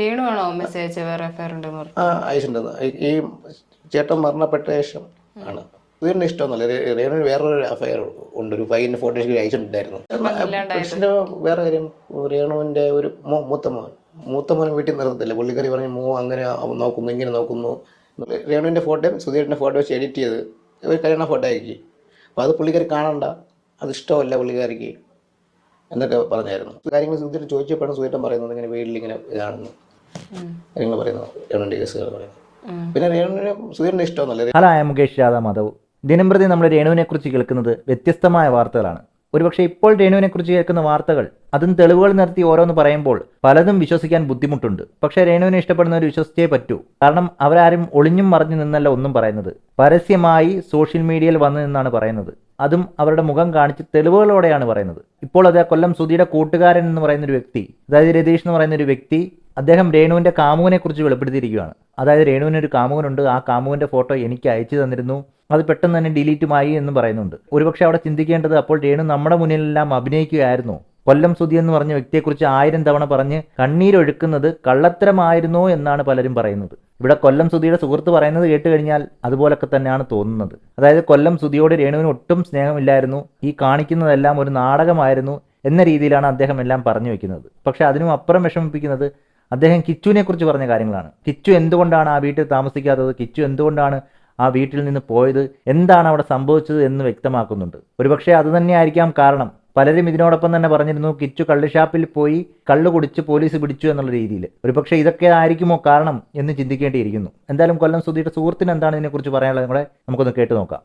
രേണു ആണോ മെസ്സേജ് അയച്ച വേറെ എഫ്ഐആർ ഉണ്ടെന്ന് പറഞ്ഞു. ആ അയച്ചിട്ടുണ്ടെന്ന് ഈ- ചേട്ടൻ മരണപ്പെട്ട ശേഷം ആണ്. ഇതിന് ഇഷ്ടമൊന്നുമല്ല. രേണു വേറൊരു അഫയർ ഉണ്ട്. ഒരു പയ്യന്റെ ഫോട്ടോ അയച്ചിട്ടുണ്ടായിരുന്നു. വേറെ കാര്യം രേണുവിന്റെ ഒരു മൂത്ത മോൻ. മൂത്ത മോൻ വീട്ടിൽ നിർത്തത്തില്ല. പുള്ളിക്കാരി പറഞ്ഞു മോ അങ്ങനെ നോക്കുന്നു ഇങ്ങനെ നോക്കുന്നു. രേണുവിന്റെ ഫോട്ടോയും സുധീറിന്റെ ഫോട്ടോ വെച്ച് എഡിറ്റ് ചെയ്ത് ഒരു കല്യാണ ഫോട്ടോ ആക്കി. അപ്പോൾ അത് പുള്ളിക്കാരി കാണണ്ട. അത് ഇഷ്ടമല്ല പുള്ളിക്കാരിക്ക്. എന്നൊക്കെ പറഞ്ഞായിരുന്നു. കാര്യങ്ങൾ സുധീർ ചോദിച്ചപ്പോഴാണ് സുധീരൻ പറയുന്നത് ഇങ്ങനെ വീട്ടിൽ ഇങ്ങനെ ഇതാണെന്ന്. കാര്യങ്ങൾ പറയുന്നത് രേണുവിന്റെ കേസുകൾ പറയുന്നത് പിന്നെ രേണുവിനെ സുധീറിന്റെ ഇഷ്ടമൊന്നുമല്ല. Hello I am Mukesh Radha Madhav. ദിനംപ്രതി നമ്മൾ രേണുവിനെക്കുറിച്ച് കേൾക്കുന്നത് വ്യത്യസ്തമായ വാർത്തകളാണ്. ഒരുപക്ഷെ ഇപ്പോൾ രേണുവിനെക്കുറിച്ച് കേൾക്കുന്ന വാർത്തകൾ അതും തെളിവുകൾ നിർത്തി ഓരോന്ന് പറയുമ്പോൾ പലതും വിശ്വസിക്കാൻ ബുദ്ധിമുട്ടുണ്ട്. പക്ഷേ രേണുവിനെ ഒരു വിശ്വസിച്ചേ പറ്റൂ. കാരണം അവരാരും ഒളിഞ്ഞും മറിഞ്ഞു നിന്നല്ല ഒന്നും പറയുന്നത്. പരസ്യമായി സോഷ്യൽ മീഡിയയിൽ വന്നു നിന്നാണ് പറയുന്നത്. അതും അവരുടെ മുഖം കാണിച്ച് തെളിവുകളോടെയാണ് പറയുന്നത്. ഇപ്പോൾ അത് കൊല്ലം സുധിയുടെ കൂട്ടുകാരൻ എന്ന് പറയുന്ന ഒരു വ്യക്തി അതായത് രതീഷ് എന്ന് പറയുന്ന ഒരു വ്യക്തി അദ്ദേഹം രേണുവിന്റെ കാമുവിനെ കുറിച്ച് വെളിപ്പെടുത്തിയിരിക്കുകയാണ്. അതായത് രേണുവിന് ഒരു കാമുകനുണ്ട്. ആ കാമുവിന്റെ ഫോട്ടോ എനിക്ക് അയച്ചു തന്നിരുന്നു. അത് പെട്ടെന്ന് തന്നെ ഡിലീറ്റുമായി എന്ന് പറയുന്നുണ്ട്. ഒരുപക്ഷെ അവിടെ ചിന്തിക്കേണ്ടത് അപ്പോൾ രേണു നമ്മുടെ മുന്നിലെല്ലാം അഭിനയിക്കുകയായിരുന്നു. കൊല്ലം സുധി എന്ന് പറഞ്ഞ വ്യക്തിയെക്കുറിച്ച് ആയിരം തവണ പറഞ്ഞ് കണ്ണീരൊഴുക്കുന്നത് കള്ളത്തരമായിരുന്നോ എന്നാണ് പലരും പറയുന്നത്. ഇവിടെ കൊല്ലം സുധിയുടെ സുഹൃത്ത് പറയുന്നത് കേട്ട് കഴിഞ്ഞാൽ അതുപോലൊക്കെ തന്നെയാണ് തോന്നുന്നത്. അതായത് കൊല്ലം സുധിയോട് രേണുവിന് ഒട്ടും സ്നേഹമില്ലായിരുന്നു. ഈ കാണിക്കുന്നതെല്ലാം ഒരു നാടകമായിരുന്നു എന്ന രീതിയിലാണ് അദ്ദേഹം എല്ലാം പറഞ്ഞു വെക്കുന്നത്. പക്ഷെ അതിനും അപ്പുറം വിഷമിപ്പിക്കുന്നത് അദ്ദേഹം കിച്ചുവിനെ കുറിച്ച് പറഞ്ഞ കാര്യങ്ങളാണ്. കിച്ചു എന്തുകൊണ്ടാണ് ആ വീട്ടിൽ താമസിക്കാത്തത്? കിച്ചു എന്തുകൊണ്ടാണ് ആ വീട്ടിൽ നിന്ന് പോയത്? എന്താണ് അവിടെ സംഭവിച്ചത് എന്ന് വ്യക്തമാക്കുന്നുണ്ട്. ഒരുപക്ഷെ അതുതന്നെയായിരിക്കാം കാരണം. പലരും ഇതിനോടൊപ്പം തന്നെ പറഞ്ഞിരുന്നു കിച്ചു കള്ളുഷാപ്പിൽ പോയി കള്ളു കുടിച്ച് പോലീസ് പിടിച്ചു എന്നുള്ള രീതിയിൽ. ഒരുപക്ഷെ ഇതൊക്കെ ആയിരിക്കുമോ കാരണം എന്ന് ചിന്തിക്കേണ്ടിയിരിക്കുന്നു. എന്തായാലും കൊല്ലം സുധിയുടെ സുഹൃത്തിന് എന്താണ് ഇതിനെക്കുറിച്ച് പറയാനുള്ളത് നമ്മളെ നമുക്കൊന്ന് കേട്ട് നോക്കാം.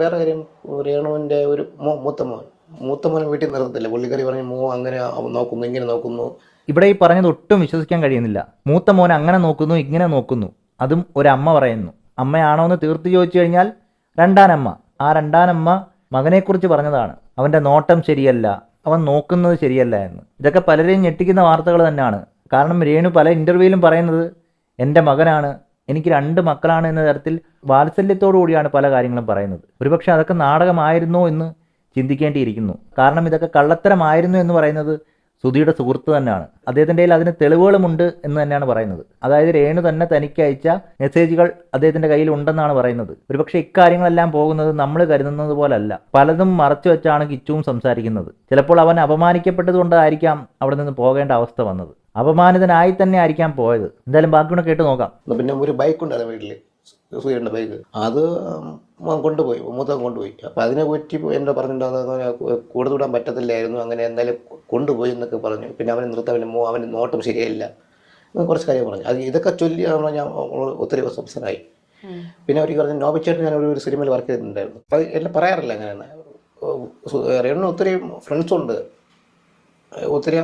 വേറെ കാര്യം രേണുവിന്റെ ഒരു മൂത്തമോൻ മൂത്ത മോൻ. മൂത്ത മോൻ വീട്ടിൽ നിർത്തത്തില്ല. പുള്ളിക്കറി പറഞ്ഞു മോ അങ്ങനെ നോക്കുന്നു ഇങ്ങനെ നോക്കുന്നു. ഇവിടെ ഈ പറഞ്ഞത് ഒട്ടും വിശ്വസിക്കാൻ കഴിയുന്നില്ല. മൂത്ത മോൻ അങ്ങനെ നോക്കുന്നു ഇങ്ങനെ നോക്കുന്നു. അതും ഒരമ്മ പറയുന്നു. അമ്മയാണോ എന്ന് തീർത്തു ചോദിച്ചു കഴിഞ്ഞാൽ രണ്ടാനമ്മ. ആ രണ്ടാനമ്മ മകനെക്കുറിച്ച് പറഞ്ഞതാണ്. അവന്റെ നോട്ടം ശരിയല്ല അവൻ നോക്കുന്നത് ശരിയല്ല എന്ന്. ഇതൊക്കെ പലരെയും ഞെട്ടിക്കുന്ന വാർത്തകൾ തന്നെയാണ്. കാരണം രേണു പല ഇന്റർവ്യൂവിലും പറയുന്നത് എന്റെ മകനാണ് എനിക്ക് രണ്ട് മക്കളാണ് എന്ന തരത്തിൽ വാത്സല്യത്തോടു കൂടിയാണ് പല കാര്യങ്ങളും പറയുന്നത്. ഒരുപക്ഷെ അതൊക്കെ നാടകമായിരുന്നോ എന്ന് ചിന്തിക്കേണ്ടിയിരിക്കുന്നു. കാരണം ഇതൊക്കെ കള്ളത്തരമായിരുന്നു എന്ന് പറയുന്നത് സുധിയുടെ സുഹൃത്ത് തന്നെയാണ്. അദ്ദേഹത്തിന്റെ കയ്യിൽ അതിന് തെളിവുകളുമുണ്ട് എന്ന് തന്നെയാണ് പറയുന്നത്. അതായത് രേണു തന്നെ തനിക്ക് അയച്ച മെസ്സേജുകൾ അദ്ദേഹത്തിന്റെ കയ്യിൽ ഉണ്ടെന്നാണ് പറയുന്നത്. ഒരുപക്ഷെ ഇക്കാര്യങ്ങളെല്ലാം പോകുന്നത് നമ്മൾ കരുതുന്നത് പോലല്ല. പലതും മറച്ചു വെച്ചാണ് കിച്ചുവും സംസാരിക്കുന്നത്. ചിലപ്പോൾ അവൻ അപമാനിക്കപ്പെട്ടതുകൊണ്ടായിരിക്കാം അവിടെ നിന്ന് പോകേണ്ട അവസ്ഥ വന്നത്. അപമാനിതനായി തന്നെ ആയിരിക്കാം പോയത്. എന്തായാലും ബാക്കിയൂടെ കേട്ട് നോക്കാം. പിന്നെ ഒരു ബൈക്ക് ഉണ്ടായിരുന്നു വീട്ടിൽ സൂര്യന്റെ ബൈക്ക്. അത് കൊണ്ടുപോയി. മൂത്തം കൊണ്ടുപോയി. അപ്പോൾ അതിനെ പറ്റി എന്നെ പറഞ്ഞിട്ടുണ്ടാകുന്ന കൂടുതൽ വിടാൻ പറ്റത്തില്ലായിരുന്നു. അങ്ങനെ എന്തായാലും കൊണ്ടുപോയി എന്നൊക്കെ പറഞ്ഞു. പിന്നെ അവനെ നിർത്താൻ അവന്റെ നോട്ടം ശരിയല്ല കുറച്ച് കാര്യം പറഞ്ഞു. അത് ഇതൊക്കെ ചൊല്ലി ഞാൻ ഒത്തിരി സംസാരമായി പിന്നെ അവർ പറഞ്ഞു നോബിച്ചേട്ടൻ ഞാൻ ഒരു സിനിമയിൽ വർക്ക് ചെയ്തിട്ടുണ്ടായിരുന്നു. അപ്പോൾ എല്ലാം പറയാറില്ല അങ്ങനെ റേണു ഒത്തിരി ഫ്രണ്ട്സ് ഉണ്ട് ഒത്തിരി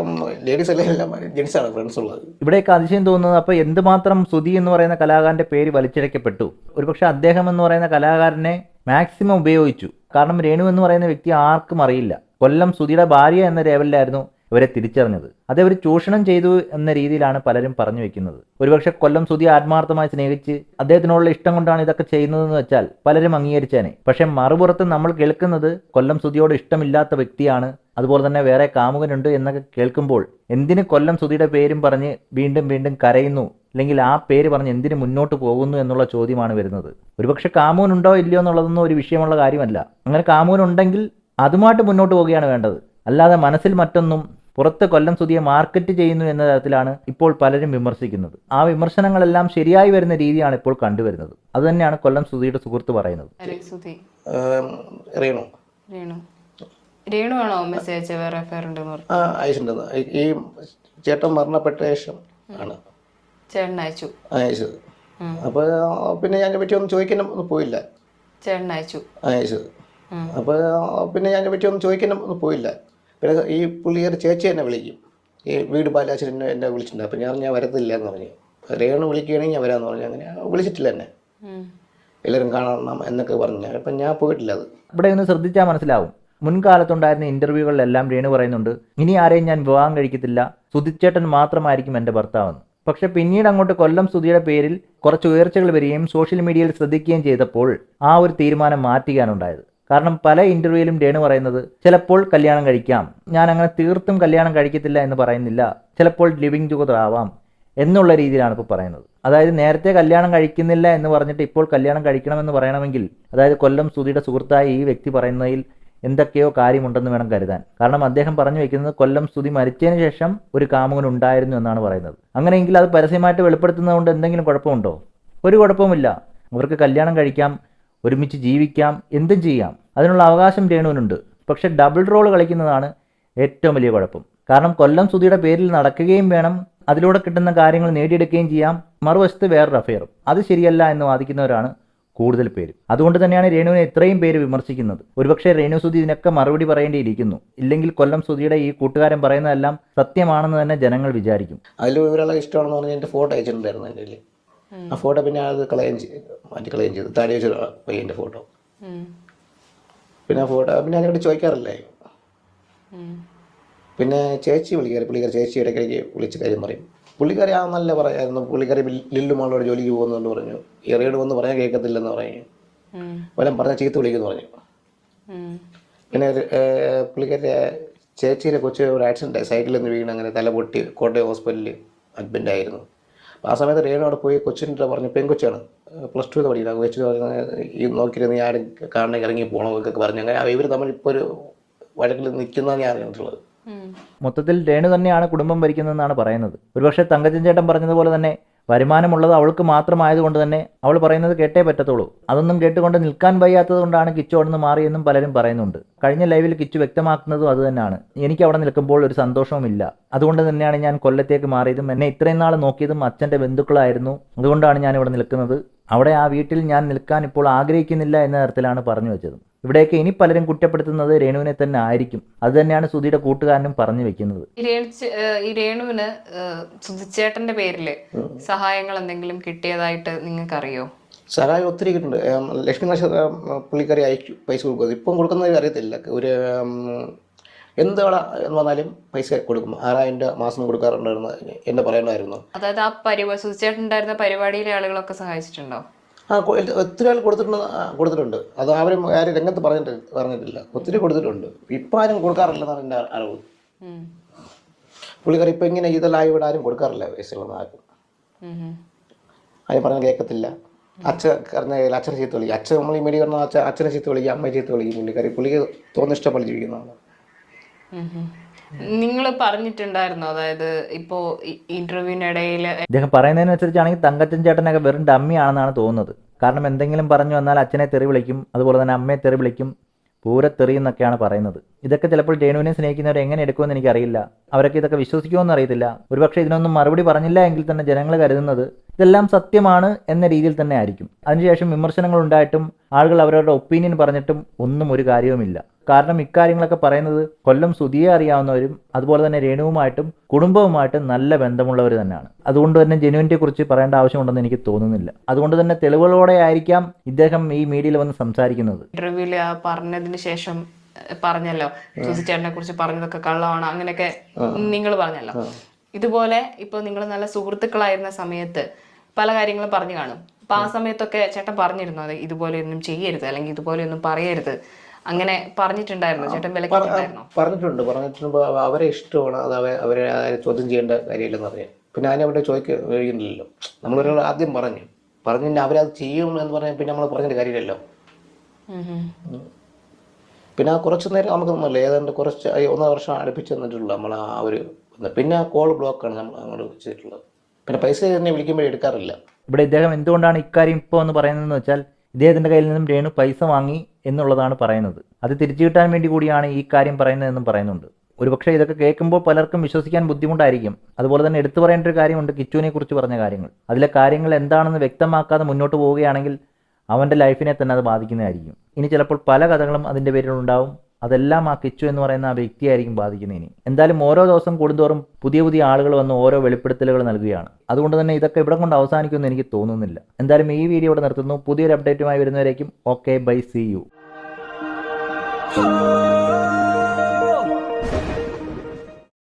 ലേഡീസ് എല്ലാം എല്ലാം ജെൻസാണ് ഫ്രണ്ട്സ് ഉള്ളത്. ഇവിടെയൊക്കെ അതിശയം തോന്നുന്നത് അപ്പോൾ എന്തുമാത്രം സുധി എന്ന് പറയുന്ന കലാകാരന്റെ പേര് വലിച്ചിഴക്കപ്പെട്ടു. ഒരുപക്ഷെ അദ്ദേഹം എന്ന് പറയുന്ന കലാകാരനെ മാക്സിമം ഉപയോഗിച്ചു. കാരണം രേണു എന്ന് പറയുന്ന വ്യക്തി ആർക്കും അറിയില്ല. കൊല്ലം സുധിയുടെ ഭാര്യ എന്ന ലേവലിലായിരുന്നു ഇവരെ തിരിച്ചറിഞ്ഞത്. അത് അവർ ചൂഷണം ചെയ്തു എന്ന രീതിയിലാണ് പലരും പറഞ്ഞു വെക്കുന്നത്. ഒരുപക്ഷെ കൊല്ലം സുധി ആത്മാർത്ഥമായി സ്നേഹിച്ച് അദ്ദേഹത്തിനോടുള്ള ഇഷ്ടം കൊണ്ടാണ് ഇതൊക്കെ ചെയ്യുന്നതെന്ന് വെച്ചാൽ പലരും അംഗീകരിച്ചേനെ. പക്ഷെ മറുപുറത്ത് നമ്മൾ കേൾക്കുന്നത് കൊല്ലം സുധിയോട് ഇഷ്ടമില്ലാത്ത വ്യക്തിയാണ് അതുപോലെ തന്നെ വേറെ കാമുകനുണ്ട് എന്നൊക്കെ കേൾക്കുമ്പോൾ എന്തിന് കൊല്ലം സുധിയുടെ പേരും പറഞ്ഞ് വീണ്ടും വീണ്ടും കരയുന്നു? അല്ലെങ്കിൽ ആ പേര് പറഞ്ഞ് എന്തിന് മുന്നോട്ട് പോകുന്നു എന്നുള്ള ചോദ്യമാണ് വരുന്നത്. ഒരുപക്ഷെ കാമുകനുണ്ടോ ഇല്ലയോ എന്നുള്ളതൊന്നും ഒരു വിഷയമുള്ള കാര്യമല്ല. അങ്ങനെ കാമുകനുണ്ടെങ്കിൽ അതുമായിട്ട് മുന്നോട്ട് പോവുകയാണ് വേണ്ടത്. അല്ലാതെ മനസ്സിൽ മറ്റൊന്നും പുറത്ത് കൊല്ലം സുധിയെ മാർക്കറ്റ് ചെയ്യുന്നു എന്ന തരത്തിലാണ് ഇപ്പോൾ പലരും വിമർശിക്കുന്നത്. ആ വിമർശനങ്ങളെല്ലാം ശരിയായി വരുന്ന രീതിയാണ് ഇപ്പോൾ കണ്ടുവരുന്നത്. അതുതന്നെയാണ് കൊല്ലം സുധിയുടെ സുഹൃത്ത് പറയുന്നത്. ആര്? സുധി റേണു രേണു രേണു ആണോ മെസ്സേജ് വേറെ എഫ്ഐആർ ഉണ്ടെന്ന് പറഞ്ഞു ആ അയച്ചിട്ടുണ്ടെന്ന് ഈ- ചേട്ടൻ മരണപ്പെട്ട ശേഷം ആണ്. ചേട്ടൻ അയച്ചു. അയച്ചത്. അപ്പൊ പിന്നെ ഞാൻ പറ്റി ഒന്നും ചോദിക്കാൻ ഒന്നും പോയില്ല. ചേട്ടൻ അയച്ചു. അയച്ചത്. അപ്പൊ പിന്നെ ഞാൻ പറ്റി ഒന്നും ചോദിക്കാൻ ഒന്നും പോയില്ല. പിന്നെ ഈ പുള്ളിയുടെ ചേച്ചി എന്നെ വിളിക്കും. ഈ വീട് ബാലാച്ചൻ എന്നെ എന്നെ വിളിച്ചിട്ടുണ്ട്. അപ്പൊ ഞാൻ ഞാൻ വരത്തില്ല എന്ന് പറഞ്ഞു രേണു വിളിക്കുകയാണെങ്കിൽ ഞാൻ വരാമെന്ന് പറഞ്ഞു. അങ്ങനെ വിളിച്ചിട്ടില്ല എന്നെ. എല്ലാവരും കാണണം എന്നൊക്കെ പറഞ്ഞു. അപ്പം ഞാൻ പോയിട്ടില്ല അത്. ഇവിടെ ഒന്ന് ശ്രദ്ധിച്ചാൽ മനസ്സിലാവും. മുൻകാലത്തുണ്ടായിരുന്ന ഇന്റർവ്യൂകളിലെല്ലാം രേണു പറയുന്നുണ്ട് ഇനി ആരെയും ഞാൻ വിവാഹം കഴിക്കത്തില്ല. സുധിച്ചേട്ടൻ മാത്രമായിരിക്കും എന്റെ ഭർത്താവെന്ന്. പക്ഷെ പിന്നീട് അങ്ങോട്ട് കൊല്ലം സുധിയുടെ പേരിൽ കുറച്ച് ഉയർച്ചകൾ വരികയും സോഷ്യൽ മീഡിയയിൽ ശ്രദ്ധിക്കുകയും ചെയ്തപ്പോൾ ആ ഒരു തീരുമാനം മാറ്റുകയാണുണ്ടായത്. കാരണം പല ഇന്റർവ്യൂവിലും രേണു പറയുന്നത് ചിലപ്പോൾ കല്യാണം കഴിക്കാം. ഞാൻ അങ്ങനെ തീർത്തും കല്യാണം കഴിക്കത്തില്ല എന്ന് പറയുന്നില്ല. ചിലപ്പോൾ ലിവിങ് ടുഗദർ ആവാം. എന്നുള്ള രീതിയിലാണ് ഇപ്പോൾ പറയുന്നത്. അതായത് നേരത്തെ കല്യാണം കഴിക്കുന്നില്ല എന്ന് പറഞ്ഞിട്ട് ഇപ്പോൾ കല്യാണം കഴിക്കണമെന്ന് പറയണമെങ്കിൽ അതായത് കൊല്ലം സുധിയുടെ സുഹൃത്തായ ഈ വ്യക്തി പറയുന്നതിൽ എന്തൊക്കെയോ കാര്യമുണ്ടെന്ന് വേണം കരുതാൻ. കാരണം അദ്ദേഹം പറഞ്ഞു വെക്കുന്നത് കൊല്ലം സ്തുതി മരിച്ചതിന് ശേഷം ഒരു കാമുകൻ ഉണ്ടായിരുന്നു എന്നാണ് പറയുന്നത്. അങ്ങനെയെങ്കിൽ അത് പരസ്യമായിട്ട് വെളിപ്പെടുത്തുന്നതുകൊണ്ട് എന്തെങ്കിലും കുഴപ്പമുണ്ടോ? ഒരു കുഴപ്പവുമില്ല. അവർക്ക് കല്യാണം കഴിക്കാം ഒരുമിച്ച് ജീവിക്കാം എന്തും ചെയ്യാം. അതിനുള്ള അവകാശം രേണുവിനുണ്ട്. പക്ഷെ ഡബിൾ റോൾ കളിക്കുന്നതാണ് ഏറ്റവും വലിയ കുഴപ്പം. കാരണം കൊല്ലം സുധിയുടെ പേരിൽ നടക്കുകയും വേണം അതിലൂടെ കിട്ടുന്ന കാര്യങ്ങൾ നേടിയെടുക്കുകയും ചെയ്യാം മറുവശത്ത് വേറൊരു അഫെയറും അത് ശരിയല്ല എന്ന് വാദിക്കുന്നവരാണ് കൂടുതൽ പേര്. അതുകൊണ്ട് തന്നെയാണ് രേണുവിനെ ഇത്രയും പേര് വിമർശിക്കുന്നത്. ഒരുപക്ഷെ രേണു സുധി ഇതിനൊക്കെ മറുപടി പറയേണ്ടിയിരിക്കുന്നു. ഇല്ലെങ്കിൽ കൊല്ലം സുധിയുടെ ഈ കൂട്ടുകാരൻ പറയുന്നതെല്ലാം സത്യമാണെന്ന് തന്നെ ജനങ്ങൾ വിചാരിക്കും. അതിൽ ഒരാളെ ഇഷ്ടമാണെന്ന് പറഞ്ഞാൽ എന്റെ ഫോട്ടോ അയച്ചിട്ടുണ്ടായിരുന്നു എന്റെ ആ ഫോട്ടോ പിന്നെ അത് കളയുകയും മാറ്റി കളയുകയും ചെയ്തു താടി വെച്ച പയ്യന്റെ ഫോട്ടോ. പിന്നെ ആ ഫോട്ടോ പിന്നെ അതിനോട് ചോദിക്കാറില്ലേ. പിന്നെ ചേച്ചി വിളിക്കാറ് പുള്ളിക്കാർ ചേച്ചി ഇടയ്ക്കിടയ്ക്ക് വിളിച്ച് കാര്യം പറയും. പുള്ളിക്കാരി ആ നല്ല പറയായിരുന്നു. പുള്ളിക്കാരി ലില്ലുമാളോട് ജോലിക്ക് പോകുന്നുണ്ട് പറഞ്ഞു. എറിയോട് വന്ന് പറയാൻ കേൾക്കത്തില്ലെന്ന് പറഞ്ഞു. വല്ല പറഞ്ഞ ചീത്ത വിളിക്കുന്നു പറഞ്ഞു. പിന്നെ പുള്ളിക്കാരി ചേച്ചിയുടെ കൊച്ചു ഒരു ആക്സിഡന്റ് ആയി. സൈക്കിളിൽ നിന്ന് വീണ് അങ്ങനെ തല പൊട്ടി കോട്ടയം ഹോസ്പിറ്റലിൽ അഡ്മിറ്റ് ആയിരുന്നു. ആ സമയത്ത് രേണു അവിടെ പോയി കൊച്ചിന്റെ പറഞ്ഞു പെൺകൊച്ചാണ് പ്ലസ് ടു പഠിക്കുന്നത് കൊച്ചു ഈ നോക്കിയിരുന്ന് ഞാൻ കാണണമെങ്കിൽ ഇറങ്ങി പോകണം എന്നൊക്കെ പറഞ്ഞു അങ്ങനെ. ഇവർ തമ്മിൽ ഇപ്പോൾ ഒരു വഴക്കിൽ നിൽക്കുന്നതാണ് ഞാൻ അറിഞ്ഞിട്ടുള്ളത്. മൊത്തത്തിൽ രേണു തന്നെയാണ് കുടുംബം ഭരിക്കുന്നതെന്നാണ് പറയുന്നത്. ഒരുപക്ഷെ തങ്കച്ചൻ ചേട്ടൻ പറഞ്ഞതുപോലെ തന്നെ വരുമാനമുള്ളത് അവൾക്ക് മാത്രമായതുകൊണ്ട് തന്നെ അവൾ പറയുന്നത് കേട്ടേ പറ്റത്തുള്ളൂ. അതൊന്നും കേട്ടുകൊണ്ട് നിൽക്കാൻ വയ്യാത്തത് കൊണ്ടാണ് കിച്ചു അവിടെ നിന്ന് മാറിയെന്നും പലരും പറയുന്നുണ്ട്. കഴിഞ്ഞ ലൈവിൽ കിച്ചു വ്യക്തമാക്കുന്നതും അത് തന്നെയാണ്. എനിക്ക് അവിടെ നിൽക്കുമ്പോൾ ഒരു സന്തോഷവുമില്ല. അതുകൊണ്ട് തന്നെയാണ് ഞാൻ കൊല്ലത്തേക്ക് മാറിയതും എന്നെ ഇത്രയും നാൾ നോക്കിയതും അച്ഛന്റെ ബന്ധുക്കളായിരുന്നു. അതുകൊണ്ടാണ് ഞാൻ ഇവിടെ നിൽക്കുന്നത്. അവിടെ ആ വീട്ടിൽ ഞാൻ നിൽക്കാൻ ഇപ്പോൾ ആഗ്രഹിക്കുന്നില്ല എന്ന തരത്തിലാണ് പറഞ്ഞു വെച്ചത്. ഇവിടേക്ക് ഇനി പലരും കുറ്റപ്പെടുത്തുന്നത് രേണുവിനെ തന്നെ ആയിരിക്കും. അത് തന്നെയാണ് സുധിയുടെ കൂട്ടുകാരനും പറഞ്ഞു വെക്കുന്നത്. ഈ രേണുവിന് സുധിച്ചേട്ടന്റെ പേരിൽ സഹായങ്ങൾ എന്തെങ്കിലും കിട്ടിയതായിട്ട് നിങ്ങൾക്ക് അറിയോ സഹായം ഒത്തിരി കിട്ടുന്നുണ്ട്. ലക്ഷ്മി നക്ഷത്ര പുള്ളിക്കാരി അയച്ചു പൈസ കൊടുക്കുന്നത് ഇപ്പം കൊടുക്കുന്നത് അറിയത്തില്ല. ഒരു എന്ത് കട എന്ന് പറഞ്ഞാലും പൈസ കൊടുക്കും. ആറായിരം രൂപ മാസം കൊടുക്കാറുണ്ടായിരുന്നു. എന്നെ പറയണമായിരുന്നു. അതായത് ആ പരിപാടി സുധിച്ചേട്ടൻ ഉണ്ടായിരുന്ന പരിപാടിയിലെ ആളുകളൊക്കെ സഹായിച്ചിട്ടുണ്ടോ? ആ ഒത്തിരി ആൾ കൊടുത്തിട്ടുണ്ട് കൊടുത്തിട്ടുണ്ട്. അത് അവരും ആരും രംഗത്ത് പറഞ്ഞിട്ട് പറഞ്ഞിട്ടില്ല. ഒത്തിരി കൊടുത്തിട്ടുണ്ട്. ഇപ്പം ആരും കൊടുക്കാറില്ലെന്നാണ് എന്റെ അറിവ്. പുള്ളിക്കാർ ഇപ്പം ഇങ്ങനെ ഇതെല്ലാം ഇവിടെ ആരും കൊടുക്കാറില്ല പൈസകളൊന്നും ആർക്കും. പറഞ്ഞ അതിന് പറഞ്ഞാൽ കേൾക്കത്തില്ല. അച്ഛൻ കയ്യിൽ അച്ഛനെ ചീത്ത വിളിക്കും. അച്ഛൻ നമ്മൾ ഈ മീഡിയ പറഞ്ഞാൽ അച്ഛൻ അച്ഛനെ ചീത്ത വിളിക്കും അമ്മയെ ചീത്ത വിളിക്കും. പുള്ളിക്കാരി പുള്ളിക്ക് തോന്നിഷ്ടപ്പെട്ട് ജീവിക്കുന്നതാണ് നിങ്ങൾ പറഞ്ഞിട്ടുണ്ടായിരുന്നോ? അതായത് ഇപ്പോ ഇന്റർവ്യൂവിനിടയിൽ ഇദ്ദേഹം പറയുന്നതിനനുസരിച്ചാണെങ്കിൽ തങ്കച്ചൻ ചേട്ടനൊക്കെ വെറും ഡമ്മിയാണെന്നാണ് തോന്നുന്നത്. കാരണം എന്തെങ്കിലും പറഞ്ഞു വന്നാൽ അച്ഛനെ തെറി വിളിക്കും അതുപോലെ തന്നെ അമ്മയെ തെറി വിളിക്കും പൂരത്തെറി എന്നൊക്കെയാണ് പറയുന്നത്. ഇതൊക്കെ ചിലപ്പോൾ ജേനുവിനെ സ്നേഹിക്കുന്നവർ എങ്ങനെ എടുക്കുമെന്ന് എനിക്കറിയില്ല. അവരൊക്കെ ഇതൊക്കെ വിശ്വസിക്കുമെന്ന് അറിയത്തില്ല. ഒരുപക്ഷെ ഇതിനൊന്നും മറുപടി പറഞ്ഞില്ല എങ്കിൽ തന്നെ ജനങ്ങൾ കരുതുന്നത് ഇതെല്ലാം സത്യമാണ് എന്ന രീതിയിൽ തന്നെ ആയിരിക്കും. അതിനുശേഷം വിമർശനങ്ങൾ ഉണ്ടായിട്ടും ആളുകൾ അവരവരുടെ ഒപ്പീനിയൻ പറഞ്ഞിട്ടും ഒന്നും ഒരു കാര്യവുമില്ല. കാരണം ഇക്കാര്യങ്ങളൊക്കെ പറയുന്നത് കൊല്ലം സുധിയെ അറിയാവുന്നവരും അതുപോലെ തന്നെ രേണുവുമായിട്ടും കുടുംബവുമായിട്ടും നല്ല ബന്ധമുള്ളവർ തന്നെയാണ്. അതുകൊണ്ട് തന്നെ ജെനുവിനെ കുറിച്ച് പറയേണ്ട ആവശ്യമുണ്ടെന്ന് എനിക്ക് തോന്നുന്നില്ല. അതുകൊണ്ട് തന്നെ തെളിവുകളോടെ ആയിരിക്കാം ഇദ്ദേഹം ഈ മീഡിയയിൽ വന്ന് സംസാരിക്കുന്നത്. ഇന്റർവ്യൂൽ പറഞ്ഞതിന് ശേഷം പറഞ്ഞല്ലോ. ചേട്ടനെ കുറിച്ച് പറഞ്ഞതൊക്കെ കള്ളമാണ് അങ്ങനെയൊക്കെ നിങ്ങൾ പറഞ്ഞല്ലോ. ഇതുപോലെ ഇപ്പൊ നിങ്ങൾ നല്ല സുഹൃത്തുക്കളായിരുന്ന സമയത്ത് പല കാര്യങ്ങളും പറഞ്ഞു കാണും. അപ്പൊ ആ. സമയത്തൊക്കെ ചേട്ടൻ പറഞ്ഞിരുന്നു അത് ഇതുപോലെ ഒന്നും ചെയ്യരുത് അല്ലെങ്കിൽ ഇതുപോലെ ഒന്നും പറയരുത്. അങ്ങനെ പറഞ്ഞിട്ടുണ്ടായിരുന്നു? ചേട്ടൻ വിലക്കിട്ടുണ്ടായിരുന്നു? പറഞ്ഞിട്ടുണ്ട്. പറഞ്ഞിട്ടുണ്ട്. അവരെ ഇഷ്ടമാണ്. അത് അവ അവരെ ചോദ്യം ചെയ്യേണ്ട കാര്യമില്ലെന്ന് അറിയാം പിന്നെ അതിനെ അവിടെ ചോദിക്കുന്നില്ലല്ലോ നമ്മളൊരാൾ ആദ്യം പറഞ്ഞു. പറഞ്ഞു പിന്നെ അവരത് ചെയ്യും എന്ന് പറഞ്ഞാൽ പിന്നെ നമ്മൾ പറഞ്ഞിട്ട് കാര്യമില്ലല്ലോ. പിന്നെ ആ കുറച്ച് നേരം നമുക്ക് തന്നല്ലോ ഏതാണ്ട് കുറച്ച് ഒന്നര വർഷം അടുപ്പിച്ച് തന്നിട്ടുള്ളൂ നമ്മൾ ആ ഒരു പിന്നെ ആ കോൾ ബ്ലോക്കാണ് നമ്മൾ അങ്ങോട്ട് ചെയ്തിട്ടുള്ളത് പിന്നെ പൈസ തന്നെ വിളിക്കുമ്പോൾ എടുക്കാറില്ല. ഇവിടെ ഇദ്ദേഹം എന്തുകൊണ്ടാണ് ഇക്കാര്യം ഇപ്പോൾ എന്ന് പറയുന്നതെന്ന് വെച്ചാൽ ഇദ്ദേഹത്തിന്റെ കയ്യിൽ നിന്നും രേണു പൈസ വാങ്ങി എന്നുള്ളതാണ് പറയുന്നത്. അത് തിരിച്ചു കിട്ടാൻ വേണ്ടി കൂടിയാണ് ഈ കാര്യം പറയുന്നതെന്നും പറയുന്നുണ്ട്. ഒരുപക്ഷെ ഇതൊക്കെ കേൾക്കുമ്പോൾ പലർക്കും വിശ്വസിക്കാൻ ബുദ്ധിമുട്ടായിരിക്കും. അതുപോലെ തന്നെ എടുത്തു പറയേണ്ട ഒരു കാര്യമുണ്ട് കിച്ചുവിനെ കുറിച്ച് പറഞ്ഞ കാര്യങ്ങൾ. അതിലെ കാര്യങ്ങൾ എന്താണെന്ന് വ്യക്തമാക്കാതെ മുന്നോട്ട് പോവുകയാണെങ്കിൽ അവന്റെ ലൈഫിനെ തന്നെ അത് ബാധിക്കുന്നതായിരിക്കും. ഇനി ചിലപ്പോൾ പല കഥകളും അതിന്റെ പേരിൽ ഉണ്ടാവും അതെല്ലാം ആ കിച്ചു എന്ന് പറയുന്ന ആ വ്യക്തിയായിരിക്കും ബാധിക്കുന്നത് ഇനി എന്തായാലും ഓരോ ദിവസം കൂടുന്തോറും പുതിയ പുതിയ ആളുകൾ വന്ന് ഓരോ വെളിപ്പെടുത്തലുകൾ നൽകുകയാണ്. അതുകൊണ്ട് തന്നെ ഇതൊക്കെ ഇവിടെ കൊണ്ട് അവസാനിക്കുമെന്ന് എനിക്ക് തോന്നുന്നില്ല. എന്തായാലും ഈ വീഡിയോ ഇവിടെ നിർത്തുന്നു. പുതിയൊരു അപ്ഡേറ്റുമായി വരുന്നവരേക്കും okay bye see you Oh.